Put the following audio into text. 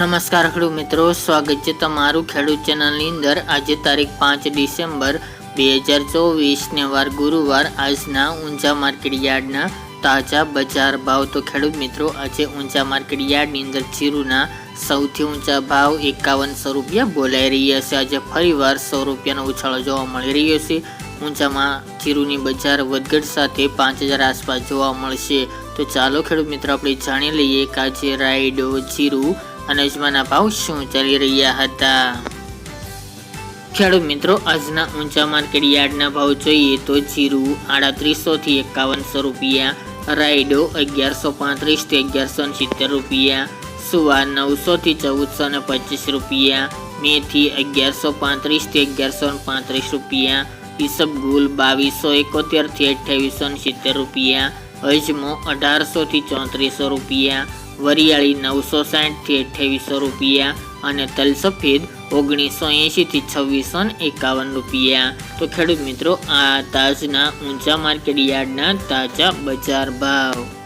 નમસ્કાર ખેડૂત મિત્રો, સ્વાગત છે તમારું ખેડૂત ચેનલની અંદર. આજે તારીખ પાંચ ડિસેમ્બર બે હજાર ચોવીસને વાર ગુરુવાર. આજના ઊંચા માર્કેટ યાર્ડના તાજા બજાર ભાવ. તો ખેડૂત મિત્રો, આજે ઊંચા માર્કેટ યાર્ડની અંદર જીરુના સૌથી ઊંચા ભાવ એકાવનસો રૂપિયા બોલાઈ રહ્યા છે. આજે ફરીવાર સો રૂપિયાનો ઉછાળો જોવા મળી રહ્યો છે. ઊંચામાં જીરુની બજાર વધઘટ સાથે પાંચ હજાર આસપાસ જોવા મળશે. તો ચાલો ખેડૂત મિત્રો, આપણે જાણી લઈએ કે આજે રાયડો, જીરું અને અજમાના ભાવ શું ચાલી રહ્યા હતા? ખેડૂત મિત્રો, આજના ઊંચા માર્કેટ યાર્ડના ભાવ જોઈએ તો જીરું આડત્રીસો થી એકાવનસો રૂપિયા, રાયડો અગિયારસો પાંત્રીસથી અગિયારસો સિત્તેર રૂપિયા, સુવા નવસો થી ચૌદસો ને પચીસ રૂપિયા, મેથી અગિયારસો પાંત્રીસથી અગિયારસો પાંત્રીસ રૂપિયા ઈસબગુલ બાવીસો એકોતેરથી અઠ્યાવીસો સિત્તેર રૂપિયા, અજમો અઢારસો થી ચોત્રીસો રૂપિયા વરિયાળી નવસો સાઠથી અઠ્યાવીસો રૂપિયા અને તલ સફેદ ઓગણીસો એંશીથી છવ્વીસો એકાવન રૂપિયા. તો ખેડૂત મિત્રો, આ તાજના ઊંચા માર્કેટ યાર્ડના તાજા બજાર ભાવ.